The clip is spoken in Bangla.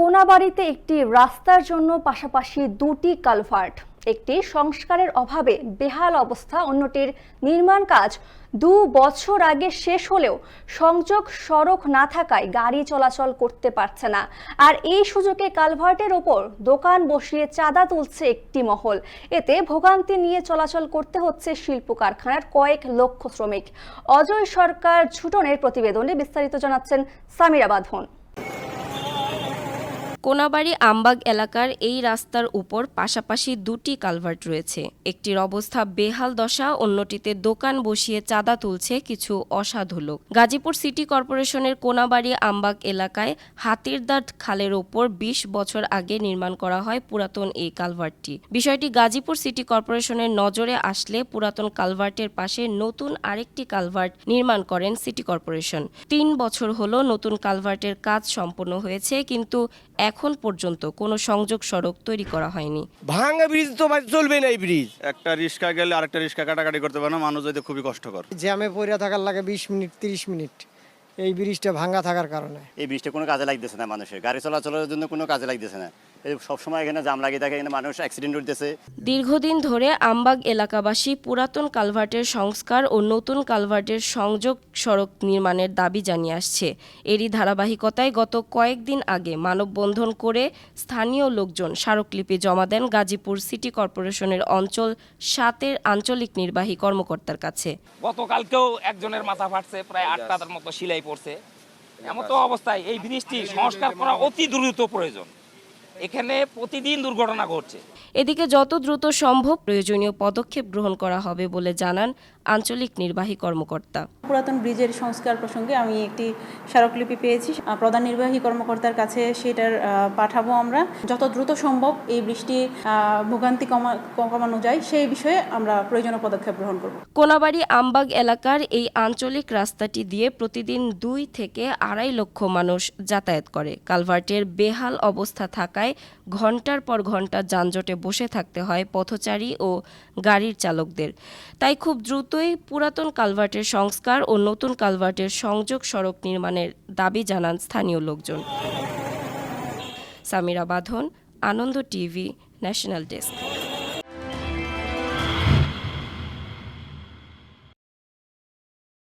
কোনাবাড়িতে একটি রাস্তার জন্য পাশাপাশি দুটি কালভার্ট। একটি সংস্কারের অভাবে বেহাল অবস্থা, অন্যটির নির্মাণ কাজ দু বছর আগে শেষ হলেও সংযোগ সড়ক না থাকায় গাড়ি চলাচল করতে পারছে না। আর এই সুযোগে কালভার্টের ওপর দোকান বসিয়ে চাঁদা তুলছে একটি মহল। এতে ভোগান্তি নিয়ে চলাচল করতে হচ্ছে শিল্প কারখানার কয়েক লক্ষ শ্রমিক। অজয় সরকার, ছুটনের প্রতিবেদনে বিস্তারিত জানাচ্ছেন সামিরা বাঁধন কোনাবাড়ি আমবাগ এলাকার এই রাস্তার উপর পাশাপাশি দুটি কালভার্ট রয়েছে। একটির অবস্থা বেহাল দশা, অন্যটিতে দোকান বসিয়ে চাঁদা তুলছে কিছু অসাধু লোক। গাজীপুর সিটি কর্পোরেশনের কোনাবাড়ি আমবাগ এলাকায় হাতিরদাঁত খালের ওপর ২০ বছর আগে নির্মাণ করা হয় পুরাতন এই কালভার্টটি। বিষয়টি গাজীপুর সিটি কর্পোরেশনের নজরে আসলে পুরাতন কালভার্টের পাশে নতুন আরেকটি কালভার্ট নির্মাণ করেন সিটি কর্পোরেশন। তিন বছর হলো নতুন কালভার্টের কাজ সম্পন্ন হয়েছে, কিন্তু এখন পর্যন্ত কোনো সংযোগ সড়ক তৈরি করা হয়নি। ভাঙা ব্রিজ তো ভাই চলবে না এই ব্রিজ। একটা রিক্সা গেলে আরেকটা রিক্সা কাটাকাটি করতে পারে না মানুষ যেতে খুবই কষ্টকর। জ্যামে পড়ে থাকার লাগে বিশ মিনিট তিরিশ মিনিট। এই ব্রিজটা ভাঙা থাকার কারণে। এই ব্রিজটা কোনো কাজে লাগতেছে না মানুষের। গাড়ি চলাচলের জন্য কোনো কাজে লাগতেছে না। সবসময় এখানে জাম লাগিয়ে থাকে এখানে মানুষ অ্যাক্সিডেন্ট দীর্ঘদিন ধরে আমবাগ এলাকাবাসী পুরাতন কালভার্টের সংস্কার ও নতুন কালভার্টের সংযোগ সড়ক নির্মাণের দাবি জানিয়ে আসছে। এরই ধারাবাহিকতায় গত কয়েকদিন আগে মানববন্ধন করে স্থানীয় লোকজন স্মারকলিপি জমা দেন গাজীপুর সিটি কর্পোরেশনের অঞ্চল সাতের আঞ্চলিক নির্বাহী কর্মকর্তার কাছে। গতকালকেও একজনের মাথা ফাটছে প্রায় আটটার মতো সিলাই পড়ছে। এমন তো অবস্থায় এই ব্রিজটি সংস্কার করা অতি দ্রুত প্রয়োজন। এখানে প্রতিদিন দুর্ঘটনা ঘটছে। এদিকে যত দ্রুত সম্ভব প্রয়োজনীয় পদক্ষেপ গ্রহণ করা হবে বলে জানান আঞ্চলিক নির্বাহী কর্মকর্তা। পুরাতন ব্রিজের সংস্কার প্রসঙ্গে আমি একটি স্মারকলিপি পেয়েছি। প্রধান নির্বাহী কর্মকর্তার কাছে সেটার পাঠাবো আমরা। যত দ্রুত সম্ভব এই বৃষ্টি ভোগান্তি কমা কমানো যায় সেই বিষয়ে আমরা প্রয়োজনীয় পদক্ষেপ গ্রহণ করব। কোনাবাড়ি আমবাগ এলাকার এই আঞ্চলিক রাস্তাটি দিয়ে প্রতিদিন দুই থেকে আড়াই লক্ষ মানুষ যাতায়াত করে। কালভার্টের বেহাল অবস্থা থাকায় ঘণ্টার পর ঘণ্টা যানজটে বসে থাকতে হয় পথচারী ও গাড়ির চালকদের। তাই খুব দ্রুতই পুরাতন কালভার্টের সংস্কার ও নতুন কালভার্টের সংযোগ সড়ক নির্মাণের দাবি জানান স্থানীয় লোকজন। সামিরা বাঁধন, আনন্দ টিভি, ন্যাশনাল ডেস্ক।